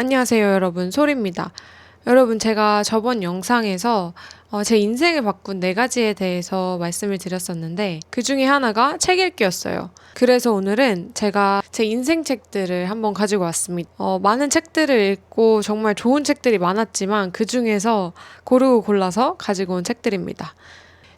안녕하세요, 여러분. 소리입니다. 여러분, 제가 저번 영상에서 어, 제 인생을 바꾼 네 가지에 대해서 말씀을 드렸었는데, 그 중에 하나가 책 읽기였어요. 그래서 오늘은 제가 제 인생 책들을 한번 가지고 왔습니다. 어, 많은 책들을 읽고 정말 좋은 책들이 많았지만, 그 중에서 고르고 골라서 가지고 온 책들입니다.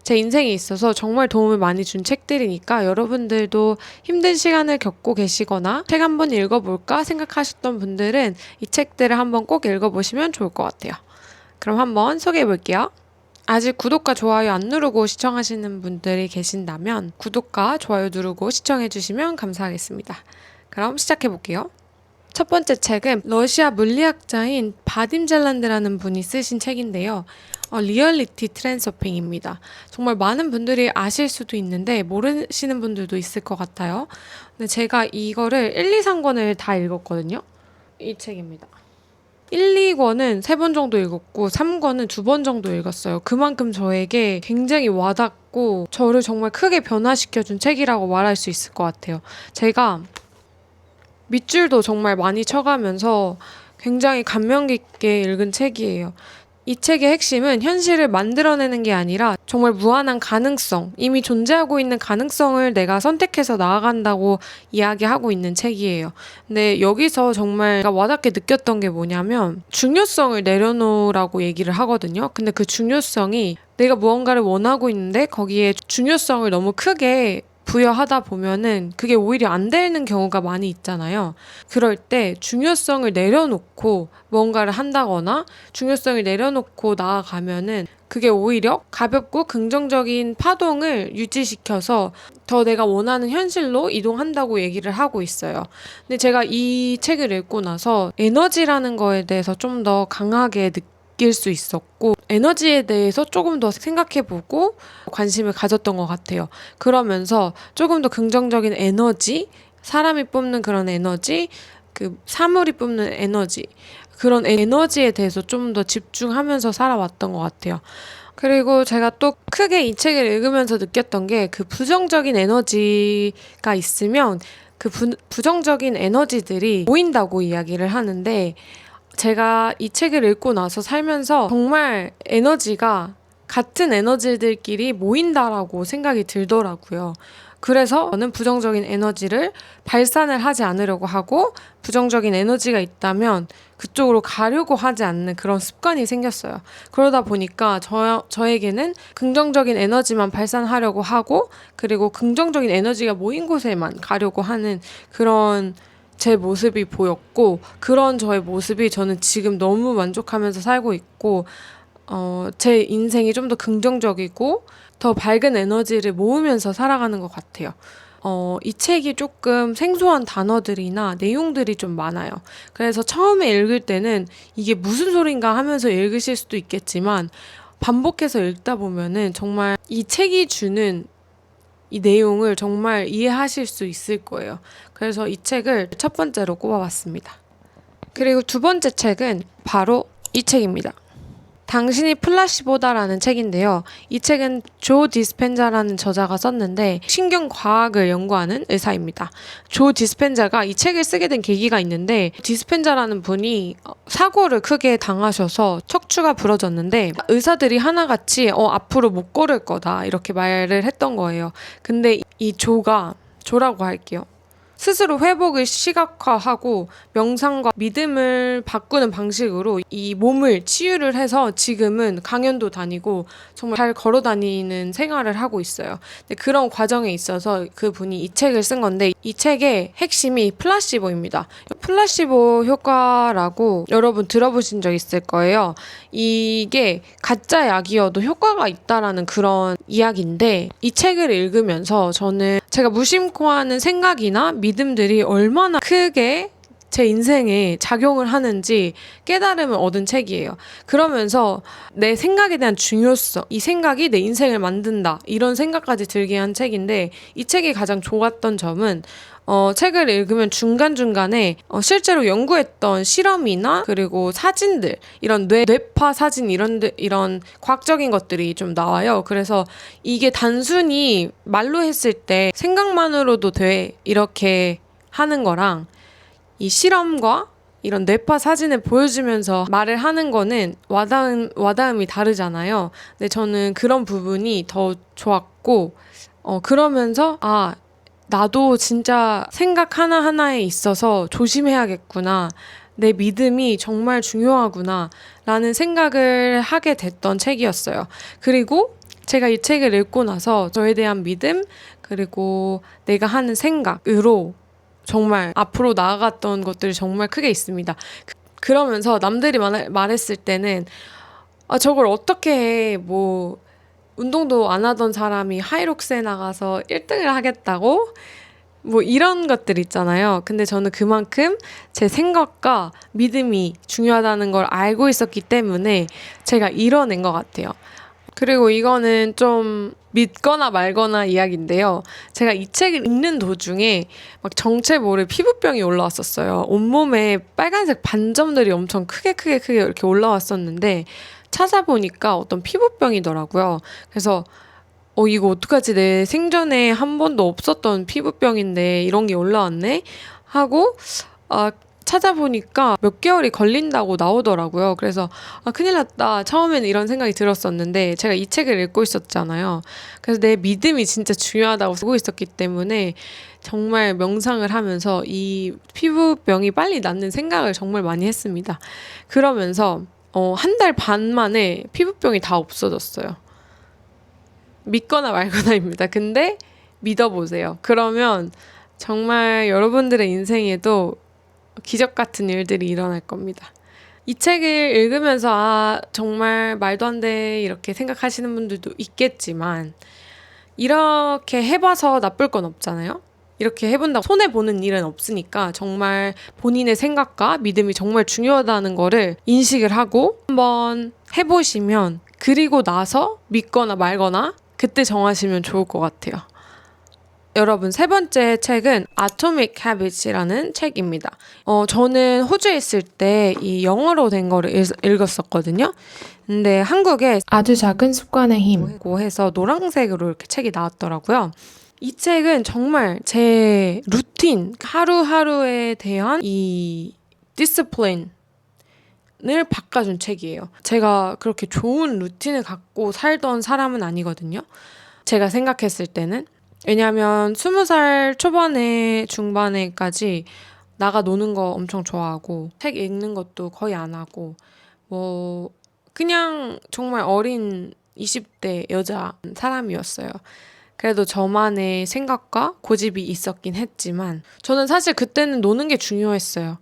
제 인생에 있어서 정말 도움을 많이 준 책들이니까 여러분들도 힘든 시간을 겪고 계시거나 책 한번 읽어볼까 생각하셨던 분들은 이 책들을 한번 꼭 읽어보시면 좋을 것 같아요. 그럼 한번 소개해 볼게요. 아직 구독과 좋아요 안 누르고 시청하시는 분들이 계신다면 구독과 좋아요 누르고 시청해 주시면 감사하겠습니다. 그럼 시작해 볼게요. 첫 번째 책은 러시아 물리학자인 바딤 젤란드라는 분이 쓰신 책인데요. 어, 리얼리티 트랜서핑입니다. 정말 많은 분들이 아실 수도 있는데 모르시는 분들도 있을 것 같아요. 근데 제가 이거를 1, 2, 3권을 다 읽었거든요. 이 책입니다. 1, 2권은 세번 정도 읽었고 3권은 두번 정도 읽었어요. 그만큼 저에게 굉장히 와닿고 저를 정말 크게 변화시켜 준 책이라고 말할 수 있을 것 같아요. 제가 밑줄도 정말 많이 쳐가면서 굉장히 감명 깊게 읽은 책이에요. 이 책의 핵심은 현실을 만들어내는 게 아니라 정말 무한한 가능성, 이미 존재하고 있는 가능성을 내가 선택해서 나아간다고 이야기하고 있는 책이에요. 근데 여기서 정말 와닿게 느꼈던 게 뭐냐면 중요성을 내려놓으라고 얘기를 하거든요. 근데 그 중요성이 내가 무언가를 원하고 있는데 거기에 중요성을 너무 크게 부여하다 보면은 그게 오히려 안 되는 경우가 많이 있잖아요. 그럴 때 중요성을 내려놓고 뭔가를 한다거나 중요성을 내려놓고 나아가면은 그게 오히려 가볍고 긍정적인 파동을 유지시켜서 더 내가 원하는 현실로 이동한다고 얘기를 하고 있어요. 근데 제가 이 책을 읽고 나서 에너지라는 거에 대해서 좀 더 강하게 느 낄 수 있었고 에너지에 대해서 조금 더 생각해보고 관심을 가졌던 것 같아요. 그러면서 조금 더 긍정적인 에너지, 사람이 뽑는 그런 에너지, 그 사물이 뽑는 에너지, 그런 에너지에 대해서 좀 더 집중하면서 살아왔던 것 같아요. 그리고 제가 또 크게 이 책을 읽으면서 느꼈던 게 그 부정적인 에너지가 있으면 그 부, 부정적인 에너지들이 모인다고 이야기를 하는데 제가 이 책을 읽고 나서 살면서 정말 에너지가 같은 에너지들끼리 모인다라고 생각이 들더라고요. 그래서 저는 부정적인 에너지를 발산을 하지 않으려고 하고 부정적인 에너지가 있다면 그쪽으로 가려고 하지 않는 그런 습관이 생겼어요. 그러다 보니까 저, 저에게는 긍정적인 에너지만 발산하려고 하고 그리고 긍정적인 에너지가 모인 곳에만 가려고 하는 그런 제 모습이 보였고 그런 저의 모습이 저는 지금 너무 만족하면서 살고 있고 어, 제 인생이 좀 더 긍정적이고 더 밝은 에너지를 모으면서 살아가는 것 같아요. 어, 이 책이 조금 생소한 단어들이나 내용들이 좀 많아요. 그래서 처음에 읽을 때는 이게 무슨 소린가 하면서 읽으실 수도 있겠지만 반복해서 읽다 보면은 정말 이 책이 주는 이 내용을 정말 이해하실 수 있을 거예요. 그래서 이 책을 첫 번째로 꼽아봤습니다. 그리고 두 번째 책은 바로 이 책입니다. 당신이 플라시보다라는 책인데요. 이 책은 조 디스펜자라는 저자가 썼는데 신경 과학을 연구하는 의사입니다. 조 디스펜자가 이 책을 쓰게 된 계기가 있는데 디스펜자라는 분이 사고를 크게 당하셔서 척추가 부러졌는데 의사들이 하나같이 어 앞으로 못 걸을 거다 이렇게 말을 했던 거예요. 근데 이 조가 조라고 할게요. 스스로 회복을 시각화하고 명상과 믿음을 바꾸는 방식으로 이 몸을 치유를 해서 지금은 강연도 다니고 정말 잘 걸어 다니는 생활을 하고 있어요. 그런 과정에 있어서 그분이 이 책을 쓴 건데 이 책의 핵심이 플라시보입니다. 플라시보 효과라고 여러분 들어보신 적 있을 거예요. 이게 가짜 약이어도 효과가 있다라는 그런 이야기인데 이 책을 읽으면서 저는 제가 무심코 하는 생각이나 믿 음들이 얼마나 크게 제 인생에 작용을 하는지 깨달음을 얻은 책이에요. 그러면서 내 생각에 대한 중요성, 이 생각이 내 인생을 만든다, 이런 생각까지 들게 한 책인데, 이 책이 가장 좋았던 점은, 어, 책을 읽으면 중간중간에 어, 실제로 연구했던 실험이나 그리고 사진들, 이런 뇌, 뇌파 사진 이런, 데, 이런 과학적인 것들이 좀 나와요. 그래서 이게 단순히 말로 했을 때 생각만으로도 돼. 이렇게 하는 거랑 이 실험과 이런 뇌파 사진을 보여주면서 말을 하는 거는 와닿음, 와닿음이 다르잖아요. 근데 저는 그런 부분이 더 좋았고, 어, 그러면서, 아, 나도 진짜 생각 하나하나에 있어서 조심해야겠구나. 내 믿음이 정말 중요하구나. 라는 생각을 하게 됐던 책이었어요. 그리고 제가 이 책을 읽고 나서 저에 대한 믿음, 그리고 내가 하는 생각으로 정말 앞으로 나아갔던 것들이 정말 크게 있습니다. 그- 그러면서 남들이 말, 말했을 때는 아, 저걸 어떻게 해. 뭐, 운동도 안 하던 사람이 하이록스에 나가서 1등을 하겠다고? 뭐 이런 것들 있잖아요. 근데 저는 그만큼 제 생각과 믿음이 중요하다는 걸 알고 있었기 때문에 제가 이뤄낸 것 같아요. 그리고 이거는 좀 믿거나 말거나 이야기인데요. 제가 이 책을 읽는 도중에 막 정체 모를 피부병이 올라왔었어요. 온몸에 빨간색 반점들이 엄청 크게 크게 크게 이렇게 올라왔었는데 찾아보니까 어떤 피부병이더라고요. 그래서 어 이거 어떡하지 내 생전에 한 번도 없었던 피부병인데 이런 게 올라왔네 하고 아 찾아보니까 몇 개월이 걸린다고 나오더라고요. 그래서 아 큰일 났다. 처음에는 이런 생각이 들었었는데 제가 이 책을 읽고 있었잖아요. 그래서 내 믿음이 진짜 중요하다고 쓰고 있었기 때문에 정말 명상을 하면서 이 피부병이 빨리 낫는 생각을 정말 많이 했습니다. 그러면서 어, 한 달 반 만에 피부병이 다 없어졌어요. 믿거나 말거나입니다. 근데 믿어보세요. 그러면 정말 여러분들의 인생에도 기적 같은 일들이 일어날 겁니다. 이 책을 읽으면서 아, 정말 말도 안 돼. 이렇게 생각하시는 분들도 있겠지만, 이렇게 해봐서 나쁠 건 없잖아요? 이렇게 해본다고 손해보는 일은 없으니까 정말 본인의 생각과 믿음이 정말 중요하다는 거를 인식을 하고 한번 해보시면 그리고 나서 믿거나 말거나 그때 정하시면 좋을 것 같아요. 여러분 세 번째 책은 Atomic Habits이라는 책입니다. 어 저는 호주에 있을 때 이 영어로 된 거를 읽, 읽었었거든요. 근데 한국에 아주 작은 습관의 힘. 있고 해서 노란색으로 이렇게 책이 나왔더라고요. 이 책은 정말 제 루틴 하루하루에 대한 이 디스플레인을 바꿔준 책이에요. 제가 그렇게 좋은 루틴을 갖고 살던 사람은 아니거든요. 제가 생각했을 때는 왜냐하면 스무 살 초반에 중반에까지 나가 노는 거 엄청 좋아하고 책 읽는 것도 거의 안 하고 뭐 그냥 정말 어린 20대 여자 사람이었어요. 그래도 저만의 생각과 고집이 있었긴 했지만 저는 사실 그때는 노는 게 중요했어요.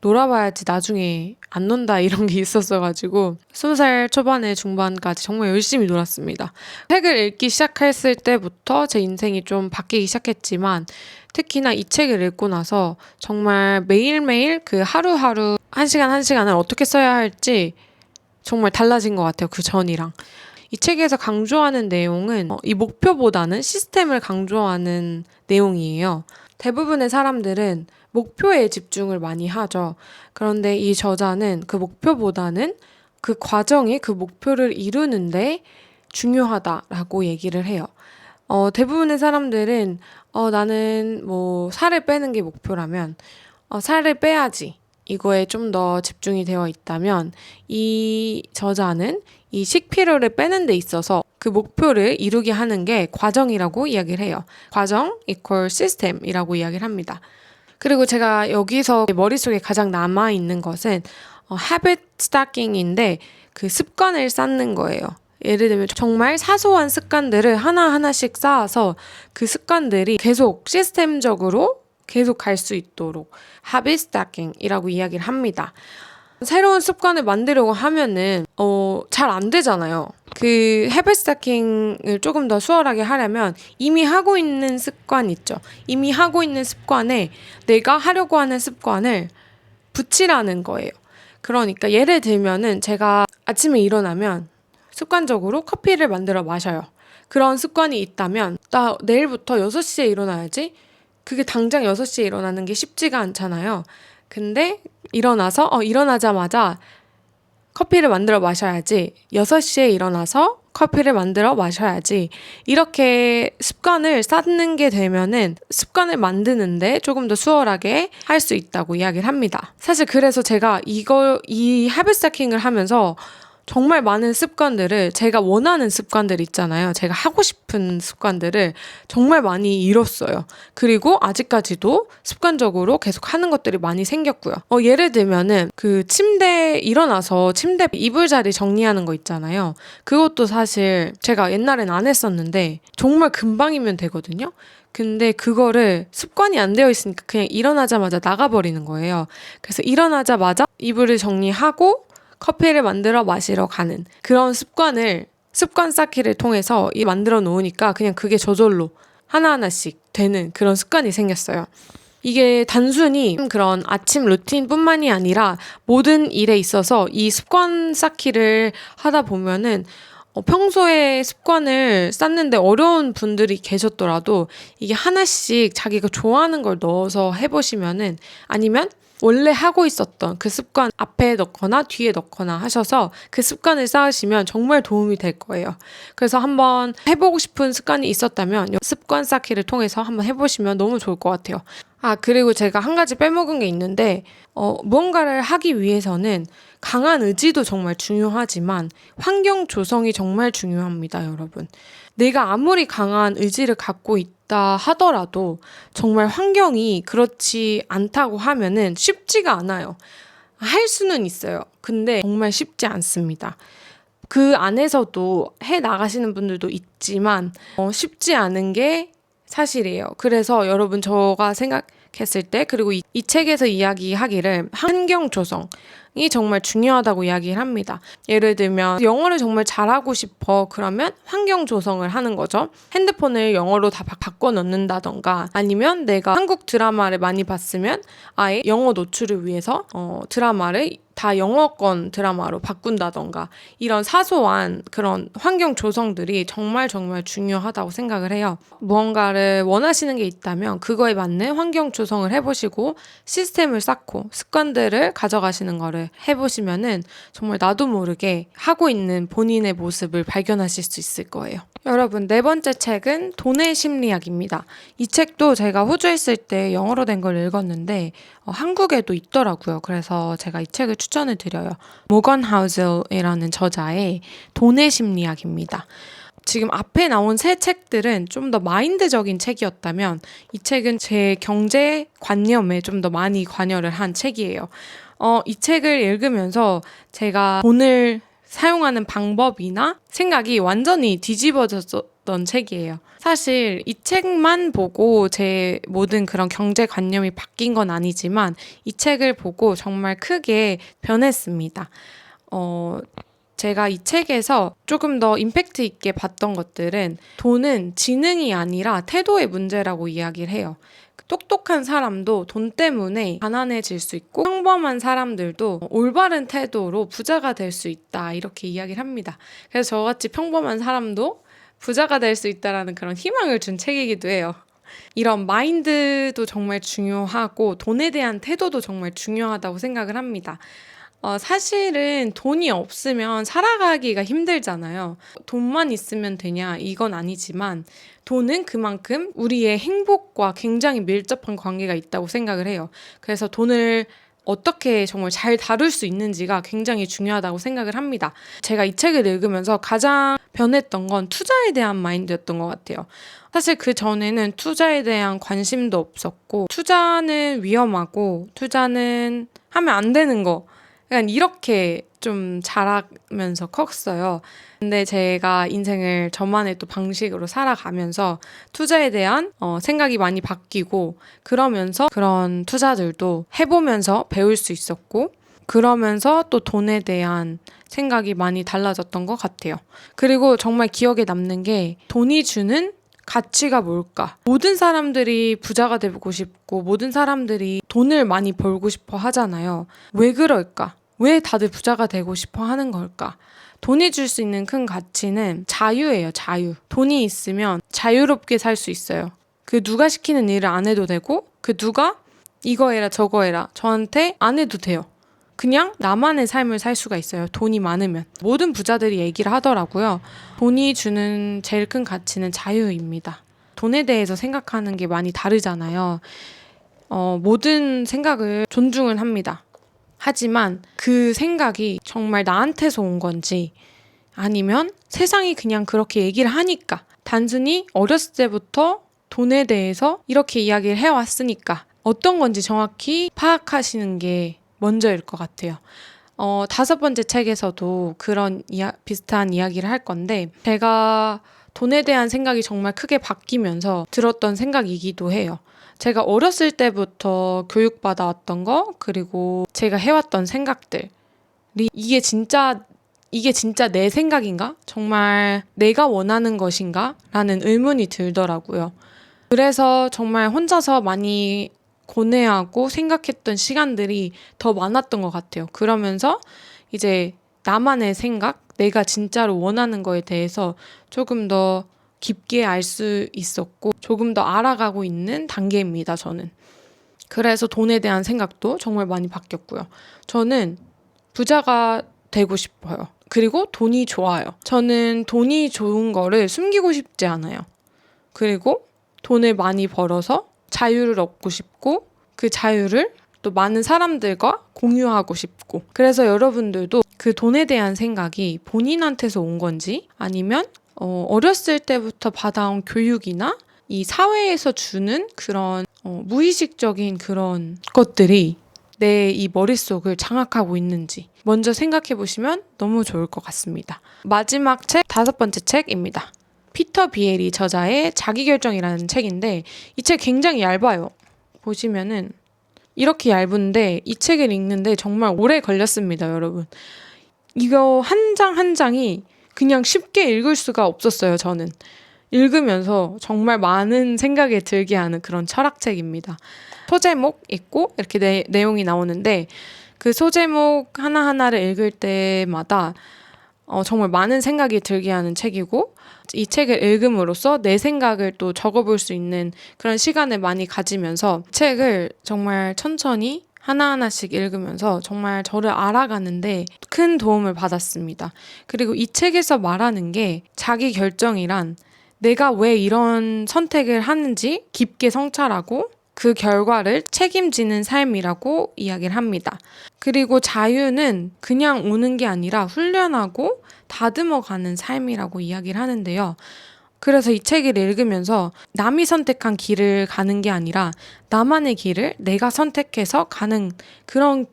놀아봐야지 나중에 안 논다 이런 게 있었어가지고 스무 살 초반에 중반까지 정말 열심히 놀았습니다. 책을 읽기 시작했을 때부터 제 인생이 좀 바뀌기 시작했지만 특히나 이 책을 읽고 나서 정말 매일매일 그 하루하루 한 시간 한 시간을 어떻게 써야 할지 정말 달라진 것 같아요. 그 전이랑. 이 책에서 강조하는 내용은 어, 이 목표보다는 시스템을 강조하는 내용이에요. 대부분의 사람들은 목표에 집중을 많이 하죠. 그런데 이 저자는 그 목표보다는 그 과정이 그 목표를 이루는데 중요하다라고 얘기를 해요. 어, 대부분의 사람들은 어, 나는 뭐 살을 빼는 게 목표라면 어, 살을 빼야지. 이거에 좀 더 집중이 되어 있다면 이 저자는 이 식피로를 빼는 데 있어서 그 목표를 이루게 하는 게 과정이라고 이야기를 해요. 과정 이퀄 시스템이라고 이야기를 합니다. 그리고 제가 여기서 머릿속에 가장 남아 있는 것은 어, habit stacking인데 그 습관을 쌓는 거예요. 예를 들면 정말 사소한 습관들을 하나하나씩 쌓아서 그 습관들이 계속 시스템적으로 계속 갈 수 있도록 habit stacking이라고 이야기를 합니다. 새로운 습관을 만들려고 하면은 어, 잘 안 되잖아요. 그 stacking을 조금 더 수월하게 하려면 이미 하고 있는 습관 있죠. 이미 하고 있는 습관에 내가 하려고 하는 습관을 붙이라는 거예요. 그러니까 예를 들면은 제가 아침에 일어나면 습관적으로 커피를 만들어 마셔요. 그런 습관이 있다면 나 내일부터 6시에 일어나야지. 그게 당장 6시에 일어나는 게 쉽지가 않잖아요. 근데 일어나서 어 일어나자마자 커피를 만들어 마셔야지. 6시에 일어나서 커피를 만들어 마셔야지. 이렇게 습관을 쌓는 게 되면은 습관을 만드는데 조금 더 수월하게 할 수 있다고 이야기를 합니다. 사실 그래서 제가 이거, 이 하비 스타킹을 하면서 정말 많은 습관들을 제가 원하는 습관들 있잖아요. 제가 하고 싶은 습관들을 정말 많이 잃었어요. 그리고 아직까지도 습관적으로 계속 하는 것들이 많이 생겼고요. 어, 예를 들면은 그 침대 일어나서 침대 이불 자리 정리하는 거 있잖아요. 그것도 사실 제가 옛날엔 안 했었는데 정말 금방이면 되거든요. 근데 그거를 습관이 안 되어 있으니까 그냥 일어나자마자 나가버리는 거예요. 그래서 일어나자마자 이불을 정리하고 커피를 만들어 마시러 가는 그런 습관을 습관 쌓기를 통해서 이 만들어 놓으니까 그냥 그게 저절로 하나하나씩 되는 그런 습관이 생겼어요. 이게 단순히 그런 아침 루틴뿐만이 아니라 모든 일에 있어서 이 습관 쌓기를 하다 보면은 어, 평소에 습관을 쌓는데 어려운 분들이 계셨더라도 이게 하나씩 자기가 좋아하는 걸 넣어서 해보시면은 아니면 원래 하고 있었던 그 습관 앞에 넣거나 뒤에 넣거나 하셔서 그 습관을 쌓으시면 정말 도움이 될 거예요. 그래서 한번 해보고 싶은 습관이 있었다면 이 습관 쌓기를 통해서 한번 해보시면 너무 좋을 것 같아요. 아, 그리고 제가 한 가지 빼먹은 게 있는데, 어, 무언가를 하기 위해서는 강한 의지도 정말 중요하지만 환경 조성이 정말 중요합니다, 여러분. 내가 아무리 강한 의지를 갖고 있다 하더라도 정말 환경이 그렇지 않다고 하면은 쉽지가 않아요. 할 수는 있어요. 근데 정말 쉽지 않습니다. 그 안에서도 해 나가시는 분들도 있지만 어, 쉽지 않은 게 사실이에요. 그래서 여러분 저가 생각했을 때 그리고 이, 이 책에서 이야기하기를 환경 조성 이 정말 중요하다고 이야기를 합니다. 예를 들면 영어를 정말 잘하고 싶어 그러면 환경 조성을 하는 거죠. 핸드폰을 영어로 다 바- 바꿔 넣는다던가 아니면 내가 한국 드라마를 많이 봤으면 아예 영어 노출을 위해서 어, 드라마를 다 영어권 드라마로 바꾼다던가 이런 사소한 그런 환경 조성들이 정말 정말 중요하다고 생각을 해요. 무언가를 원하시는 게 있다면 그거에 맞는 환경 조성을 해보시고 시스템을 쌓고 습관들을 가져가시는 거를 해보시면은 정말 나도 모르게 하고 있는 본인의 모습을 발견하실 수 있을 거예요. 여러분, 네 번째 책은 돈의 심리학입니다. 이 책도 제가 호주에 있을 때 영어로 된 걸 읽었는데 어, 한국에도 있더라고요. 그래서 제가 이 책을 추천을 드려요. 모건 하우zel이라는 저자의 돈의 심리학입니다. 지금 앞에 나온 세 책들은 좀 더 마인드적인 책이었다면 이 책은 제 경제 관념에 좀 더 많이 관여를 한 책이에요. 어, 이 책을 읽으면서 제가 돈을 사용하는 방법이나 생각이 완전히 뒤집어졌던 책이에요. 사실 이 책만 보고 제 모든 그런 경제관념이 바뀐 건 아니지만 이 책을 보고 정말 크게 변했습니다. 어, 제가 이 책에서 조금 더 임팩트 있게 봤던 것들은 돈은 지능이 아니라 태도의 문제라고 이야기를 해요. 똑똑한 사람도 돈 때문에 가난해질 수 있고 평범한 사람들도 올바른 태도로 부자가 될 수 있다 이렇게 이야기를 합니다. 그래서 저같이 평범한 사람도 부자가 될 수 있다라는 그런 희망을 준 책이기도 해요. 이런 마인드도 정말 중요하고 돈에 대한 태도도 정말 중요하다고 생각을 합니다. 어, 사실은 돈이 없으면 살아가기가 힘들잖아요. 돈만 있으면 되냐? 이건 아니지만 돈은 그만큼 우리의 행복과 굉장히 밀접한 관계가 있다고 생각을 해요. 그래서 돈을 어떻게 정말 잘 다룰 수 있는지가 굉장히 중요하다고 생각을 합니다. 제가 이 책을 읽으면서 가장 변했던 건 투자에 대한 마인드였던 것 같아요. 사실 그 전에는 투자에 대한 관심도 없었고, 투자는 위험하고, 투자는 하면 안 되는 거. 약간 이렇게 좀 자라면서 컸어요. 근데 제가 인생을 저만의 또 방식으로 살아가면서 투자에 대한 어, 생각이 많이 바뀌고 그러면서 그런 투자들도 해보면서 배울 수 있었고 그러면서 또 돈에 대한 생각이 많이 달라졌던 것 같아요. 그리고 정말 기억에 남는 게 돈이 주는 가치가 뭘까? 모든 사람들이 부자가 되고 싶고 모든 사람들이 돈을 많이 벌고 싶어 하잖아요. 왜 그럴까? 왜 다들 부자가 되고 싶어 하는 걸까? 돈이 줄 수 있는 큰 가치는 자유예요, 자유. 돈이 있으면 자유롭게 살 수 있어요. 그 누가 시키는 일을 안 해도 되고, 그 누가 이거 해라, 저거 해라. 저한테 안 해도 돼요. 그냥 나만의 삶을 살 수가 있어요. 돈이 많으면. 모든 부자들이 얘기를 하더라고요. 돈이 주는 제일 큰 가치는 자유입니다. 돈에 대해서 생각하는 게 많이 다르잖아요. 어, 모든 생각을 존중은 합니다. 하지만 그 생각이 정말 나한테서 온 건지 아니면 세상이 그냥 그렇게 얘기를 하니까 단순히 어렸을 때부터 돈에 대해서 이렇게 이야기를 해왔으니까 어떤 건지 정확히 파악하시는 게 먼저일 것 같아요. 어, 다섯 번째 책에서도 그런 이야, 비슷한 이야기를 할 건데 제가 돈에 대한 생각이 정말 크게 바뀌면서 들었던 생각이기도 해요. 제가 어렸을 때부터 교육받아왔던 거 그리고 제가 해왔던 생각들이 이게 진짜 이게 진짜 내 생각인가? 정말 내가 원하는 것인가? 라는 의문이 들더라고요. 그래서 정말 혼자서 많이 고뇌하고 생각했던 시간들이 더 많았던 것 같아요. 그러면서 이제 나만의 생각, 내가 진짜로 원하는 거에 대해서 조금 더 깊게 알 수 있었고 조금 더 알아가고 있는 단계입니다, 저는. 그래서 돈에 대한 생각도 정말 많이 바뀌었고요. 저는 부자가 되고 싶어요. 그리고 돈이 좋아요. 저는 돈이 좋은 거를 숨기고 싶지 않아요. 그리고 돈을 많이 벌어서 자유를 얻고 싶고 그 자유를 또 많은 사람들과 공유하고 싶고 그래서 여러분들도 그 돈에 대한 생각이 본인한테서 온 건지 아니면 어, 어렸을 때부터 받아온 교육이나 이 사회에서 주는 그런 어, 무의식적인 그런 것들이 내 이 머릿속을 장악하고 있는지 먼저 생각해 보시면 너무 좋을 것 같습니다. 마지막 책 다섯 번째 책입니다. 피터 비엘이 저자의 자기결정이라는 책인데 이 책 굉장히 얇아요. 보시면은 이렇게 얇은데 이 책을 읽는데 정말 오래 걸렸습니다, 여러분. 이거 한 장한 장이 그냥 쉽게 읽을 수가 없었어요, 저는. 읽으면서 정말 많은 생각에 들게 하는 그런 철학책입니다. 소제목 있고 이렇게 내, 내용이 나오는데 그 소제목 하나하나를 읽을 때마다 어, 정말 많은 생각이 들게 하는 책이고 이 책을 읽음으로써 내 생각을 또 적어볼 수 있는 그런 시간을 많이 가지면서 책을 정말 천천히 하나하나씩 읽으면서 정말 저를 알아가는데 큰 도움을 받았습니다. 그리고 이 책에서 말하는 게 자기 결정이란 내가 왜 이런 선택을 하는지 깊게 성찰하고 그 결과를 책임지는 삶이라고 이야기를 합니다. 그리고 자유는 그냥 오는 게 아니라 훈련하고 다듬어 가는 삶이라고 이야기를 하는데요. 그래서 이 책을 읽으면서 남이 선택한 길을 가는 게 아니라 나만의 길을 내가 선택해서 가는 그런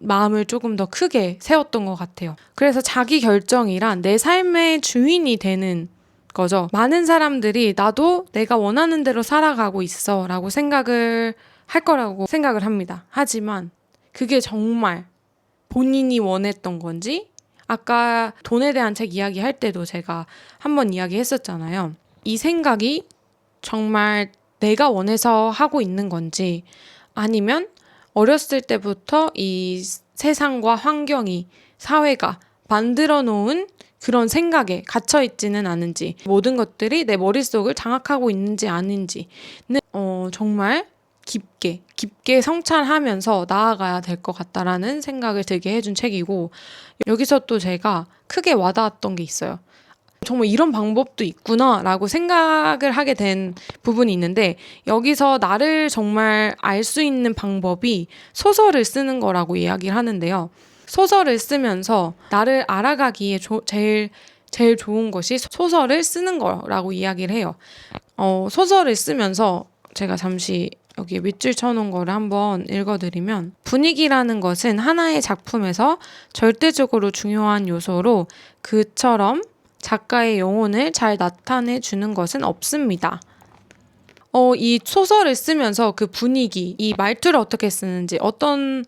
마음을 조금 더 크게 세웠던 것 같아요. 그래서 자기 결정이란 내 삶의 주인이 되는 거죠. 많은 사람들이 나도 내가 원하는 대로 살아가고 있어 라고 생각을 할 거라고 생각을 합니다. 하지만 그게 정말 본인이 원했던 건지 아까 돈에 대한 책 이야기 할 때도 제가 한번 이야기 했었잖아요. 이 생각이 정말 내가 원해서 하고 있는 건지 아니면 어렸을 때부터 이 세상과 환경이 사회가 만들어 놓은 그런 생각에 갇혀 있지는 않은지 모든 것들이 내 머릿속을 장악하고 있는지 아닌지는 어, 정말 깊게 깊게 성찰하면서 나아가야 될 것 같다라는 생각을 들게 해준 책이고 여기서 또 제가 크게 와닿았던 게 있어요. 정말 이런 방법도 있구나라고 생각을 하게 된 부분이 있는데 여기서 나를 정말 알 수 있는 방법이 소설을 쓰는 거라고 이야기를 하는데요. 소설을 쓰면서 나를 알아가기에 조, 제일 제일 좋은 것이 소설을 쓰는 거라고 이야기를 해요. 어, 소설을 쓰면서 제가 잠시 여기 밑줄 쳐놓은 거를 한번 읽어드리면 분위기라는 것은 하나의 작품에서 절대적으로 중요한 요소로 그처럼 작가의 영혼을 잘 나타내 주는 것은 없습니다. 어, 이 소설을 쓰면서 그 분위기, 이 말투를 어떻게 쓰는지, 어떤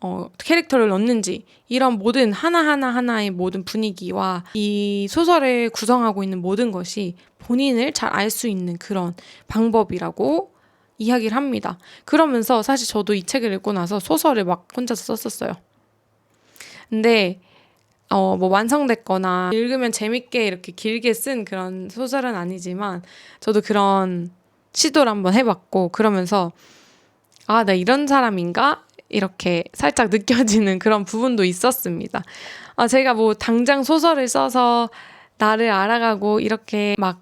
어, 캐릭터를 넣는지 이런 모든 하나하나 하나의 모든 분위기와 이 소설을 구성하고 있는 모든 것이 본인을 잘 알 수 있는 그런 방법이라고 이야기를 합니다. 그러면서 사실 저도 이 책을 읽고 나서 소설을 막 혼자서 썼었어요. 근데 어, 뭐 완성됐거나 읽으면 재밌게 이렇게 길게 쓴 그런 소설은 아니지만 저도 그런 시도를 한번 해봤고 그러면서 아, 나 이런 사람인가? 이렇게 살짝 느껴지는 그런 부분도 있었습니다. 아, 제가 뭐 당장 소설을 써서 나를 알아가고 이렇게 막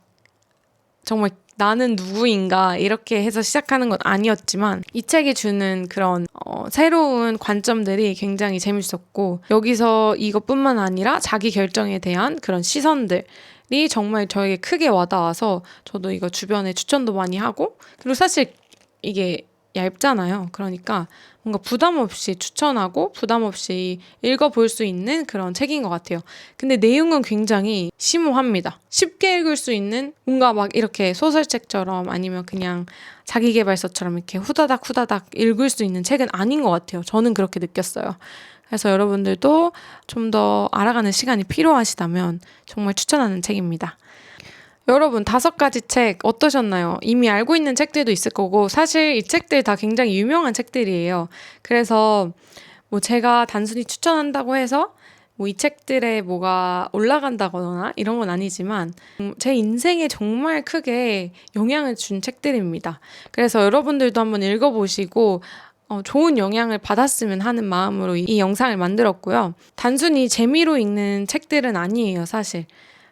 정말 나는 누구인가 이렇게 해서 시작하는 건 아니었지만 이 책이 주는 그런 어, 새로운 관점들이 굉장히 재밌었고 여기서 이것뿐만 아니라 자기 결정에 대한 그런 시선들 이 정말 저에게 크게 와닿아서 저도 이거 주변에 추천도 많이 하고 그리고 사실 이게 얇잖아요. 그러니까 뭔가 부담 없이 추천하고 부담 없이 읽어볼 수 있는 그런 책인 것 같아요. 근데 내용은 굉장히 심오합니다. 쉽게 읽을 수 있는 뭔가 막 이렇게 소설책처럼 아니면 그냥 자기계발서처럼 이렇게 후다닥 후다닥 읽을 수 있는 책은 아닌 것 같아요. 저는 그렇게 느꼈어요. 그래서 여러분들도 좀 더 알아가는 시간이 필요하시다면 정말 추천하는 책입니다. 여러분 다섯 가지 책 어떠셨나요? 이미 알고 있는 책들도 있을 거고 사실 이 책들 다 굉장히 유명한 책들이에요. 그래서 뭐 제가 단순히 추천한다고 해서 뭐 이 책들에 뭐가 올라간다거나 이런 건 아니지만 음, 제 인생에 정말 크게 영향을 준 책들입니다. 그래서 여러분들도 한번 읽어보시고 어, 좋은 영향을 받았으면 하는 마음으로 이, 이 영상을 만들었고요. 단순히 재미로 읽는 책들은 아니에요, 사실.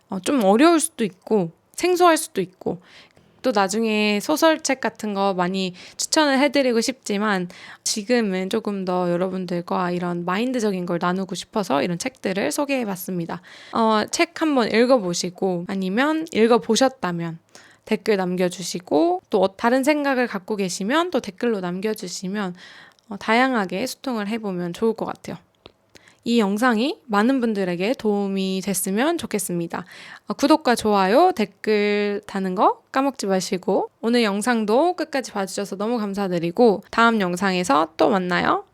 어, 좀 어려울 수도 있고 생소할 수도 있고 또 나중에 소설책 같은 거 많이 추천을 해드리고 싶지만 지금은 조금 더 여러분들과 이런 마인드적인 걸 나누고 싶어서 이런 책들을 소개해봤습니다. 어, 책 한번 읽어보시고 아니면 읽어보셨다면 댓글 남겨주시고 또 다른 생각을 갖고 계시면 또 댓글로 남겨주시면 어, 다양하게 소통을 해보면 좋을 것 같아요. 이 영상이 많은 분들에게 도움이 됐으면 좋겠습니다. 어, 구독과 좋아요, 댓글 다는 거 까먹지 마시고 오늘 영상도 끝까지 봐주셔서 너무 감사드리고 다음 영상에서 또 만나요.